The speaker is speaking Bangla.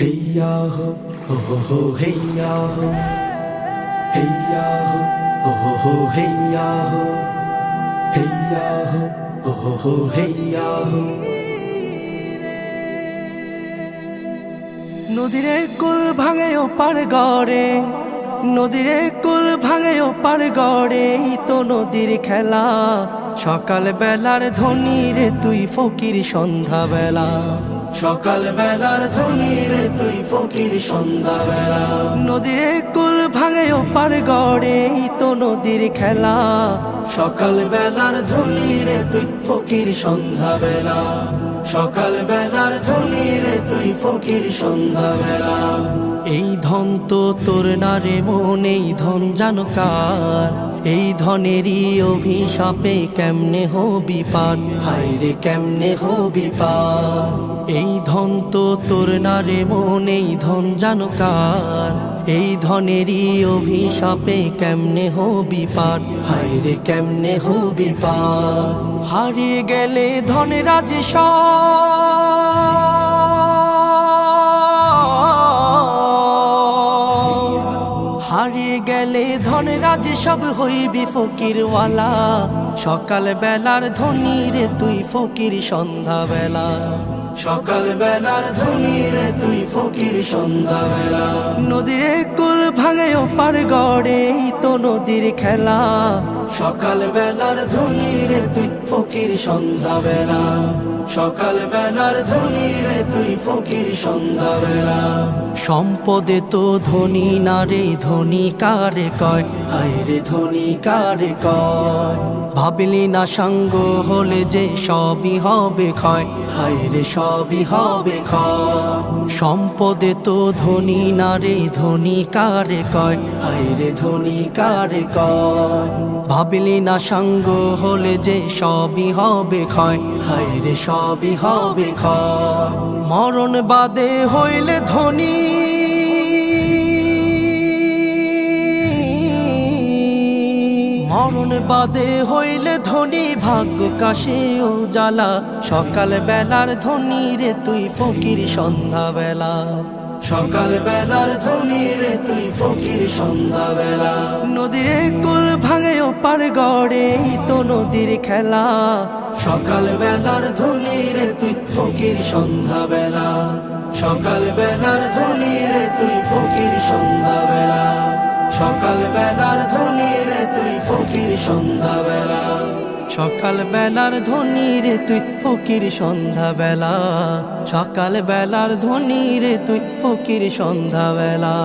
হেইয়া হো হো হো হো হেইয়া হো হেইয়া হো হো হো হো হেইয়া হো হেইয়া হো হো হো হো হেইয়া হো নদীরে কুল ভাঙে ও পার গড়ে নদীরে কুল ভাঙে ও পার গড়ে তো নদীর খেলা। সকাল বেলার ধনী রে তুই ফকির সন্ধ্যা বেলা সকাল বেলার ধনী তুই ফকির সন্ধ্যা বেলা নদীরে কুল ভাঙে ও পার গড়ে তো নদীর খেলা। সকাল বেলার ধনী রে তুই ফকির সন্ধ্যা বেলা সকাল ফকির সন্ধ্যা বেলা এই ধন তো তোর না রে মন, এই ধন জানো কার? এই ধনেরই অভিশাপে কেমনে হবি পার? হায় রে, কেমনে হবি পার? এই ধন তো তোর না রে মন, এই ধন জানো কার? এই ধনেরই অভিশাপে কেমনে হবি পার? হায় রে, কেমনে হবি পার? হারিয়ে গেলে ধনে রাজে হারিয়ে গেলে ধনে রাজে সব হইবি ফকিরওয়ালা। সকাল বেলার ধনী রে তুই ফকির সন্ধ্যা বেলা সকাল বেলার ধনী রে তুই ফকির সন্ধ্যা বেলা নদীরে কুল ভাঙে ও পার গড়ে তো নদীর খেলা। সকাল বেলার ধনী রে তুই ফকির সন্ধ্যা বেলা সকাল বেলার ধনী রে তুই ফকির সন্ধ্যা বেলা সম্পদে তো ধনী না রে ধনী কারে কয়? হায় রে ধনী কারে কয়? ভাবলি না সঙ্গ হলে যে সবই হবে ক্ষয়? হায় রে সবই হবে ক্ষয়। সম্পদে তো ধনী না রে ধনী কারে কয় হাইরে ধনী কারে কয়। ভাবিলি না সঙ্গ হলে যে সবই হবে ক্ষয় হাইরে সবই হবে ক্ষয়। মরণ বাদে হইলে ধনী বাদে হইলে ধনী ভাগ্য কাশে ও জ্বালা সকাল বেলার ধনী রে তুই ফকির সন্ধ্যা বেলা সকাল বেলার ধনী রে তুই ফকির সন্ধ্যা বেলা নদীরে কুল ভাঙে ও পার গড়ে তো নদীর খেলা। সকাল বেলার ধনী রে তুই ফকির সন্ধ্যা বেলা সকাল বেলার ধনী রে তুই ফকির সন্ধ্যা বেলা সকাল বেলার ধনী ফকির সন্ধ্যা বেলা সকাল বেলার ধনির রে তুই, ফকির সন্ধ্যা বেলা সকাল বেলার ধনির রে তুই, ফকির সন্ধ্যা বেলা